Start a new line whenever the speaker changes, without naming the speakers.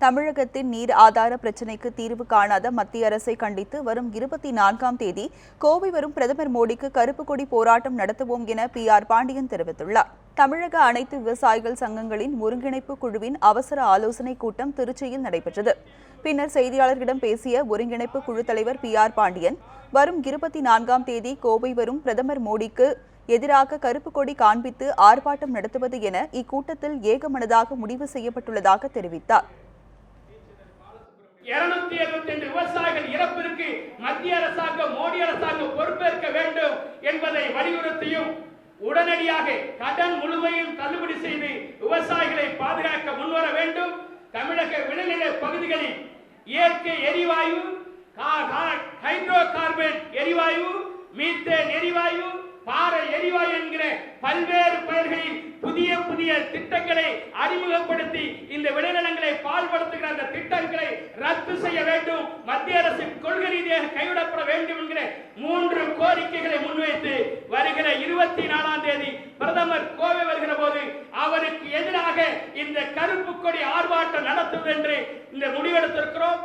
தமிழகத்தின் நீர் ஆதார பிரச்சினைக்கு தீர்வு காணாத மத்திய அரசை கண்டித்து வரும் இருபத்தி நான்காம் தேதி கோவை வரும் பிரதமர் மோடிக்கு கருப்பு கொடி போராட்டம் நடத்துவோம் என பி ஆர் பாண்டியன் தெரிவித்துள்ளார். தமிழக அனைத்து விவசாயிகள் சங்கங்களின் ஒருங்கிணைப்பு குழுவின் அவசர ஆலோசனைக் கூட்டம் திருச்சியில் நடைபெற்றது. பின்னர் செய்தியாளர்களிடம் பேசிய ஒருங்கிணைப்பு குழு தலைவர் பி ஆர் பாண்டியன் வரும் இருபத்தி நான்காம் தேதி கோவை வரும் பிரதமர் மோடிக்கு எதிராக கருப்பு கொடி காண்பித்து ஆர்ப்பாட்டம் நடத்துவது என இக்கூட்டத்தில் ஏகமனதாக முடிவு செய்யப்பட்டுள்ளதாக தெரிவித்தார்.
இருநூத்தி எழுபத்தி ஐந்து விவசாயிகள் இறப்பிற்கு மத்திய அரசாங்கம் மோடி அரசாங்கம் பொறுப்பேற்க வேண்டும் என்பதை வலியுறுத்தியும் உடனடியாக கடன் முழுமையும் தள்ளுபடி செய்து விவசாயிகளை பாதுகாக்க முன்வர வேண்டும். தமிழக விளைநில பகுதிகளில் இயற்கை எரிவாயு ஹைட்ரோ கார்பன் எரிவாயு மீத்தேன் எரிவாயு பாறை எரிவாயு என்கிற பல்வேறு பெயர்களில் புதிய புதிய திட்டங்களை அறிமுகப்படுத்தி இந்த விளைநிலங்கள் ரத்து செய்ய வேண்டும். மத்திய அரசின் கொள்கை ரீதியாக கைவிடப்பட வேண்டும் என்கிற மூன்று கோரிக்கைகளை முன்வைத்து வருகிற இருபத்தி நாலாம் தேதி பிரதமர் கோவை வருகிற போது அவருக்கு எதிராக இந்த கருப்பு கொடி ஆர்ப்பாட்டம் நடத்துவது என்று இந்த முடிவெடுத்திருக்கிறோம்.